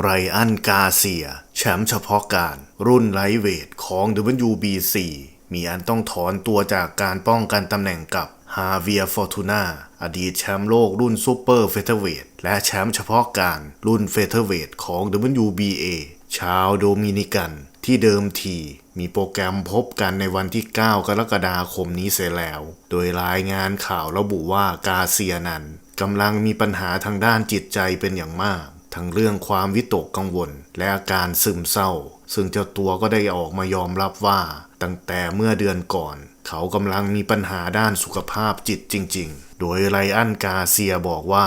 ไรอันกาเซีย แชมป์เฉพาะการรุ่นไลท์เวทของ WBC มีอันต้องถอนตัวจากการป้องกันตำแหน่งกับฮาเวียฟอร์ตูนาอดีตแชมป์โลกรุ่นซูเปอร์เฟเธอร์เวทและแชมป์เฉพาะการรุ่นเฟเธอร์เวทของ WBA ชาวโดมินิกันที่เดิมทีมีโปรแกรมพบกันในวันที่ 9 กรกฎาคมนี้เสียแล้ว โดยรายงานข่าวระบุว่ากาเซียนั้นกำลังมีปัญหาทางด้านจิตใจเป็นอย่างมาก ทั้งเรื่องความวิตกกังวล และอาการซึมเศร้า ซึ่งเจ้าตัวก็ได้ออกมายอมรับว่า ตั้งแต่เมื่อเดือนก่อน เขากำลังมีปัญหาด้านสุขภาพจิตจริง ๆ โดยไรอันกาเซียบอกว่า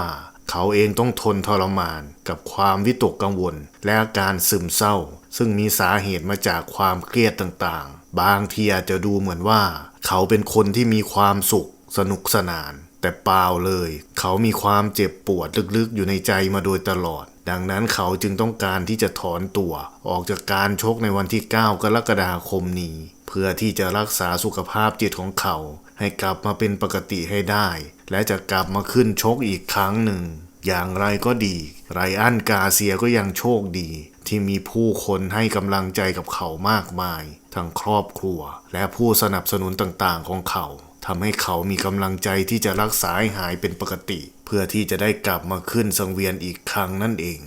เขาเองต้องทนทรมาน กับความวิตกกังวล และอาการซึมเศร้า ซึ่งมีสาเหตุมาจากความเครียดต่างๆ บางทีอาจจะดูเหมือนว่า เขาเป็นคนที่มีความสุข สนุกสนาน แต่เปล่าเลย เขามีความเจ็บปวดลึกๆ อยู่ในใจมาโดยตลอด ดังนั้นเขาจึงต้องการที่จะถอนตัว ออกจากการชกในวันที่ 9 กรกฎาคมนี้ เพื่อที่จะรักษาสุขภาพจิตของเขา ให้กลับมาเป็นปกติให้ได้ และจะกลับมาขึ้นชกอีกครั้งหนึ่ง อย่างไรก็ดี ไรอันกาเซียก็ยังโชคดี ที่มีผู้คนให้กำลังใจกับเขามากมาย ทั้งครอบครัว และผู้สนับสนุนต่างๆของเขา ทำให้เขามีกำลังใจที่จะรักษาให้หายเป็นปกติ เพื่อที่จะได้กลับมาขึ้นสังเวียนอีกครั้งนั่นเอง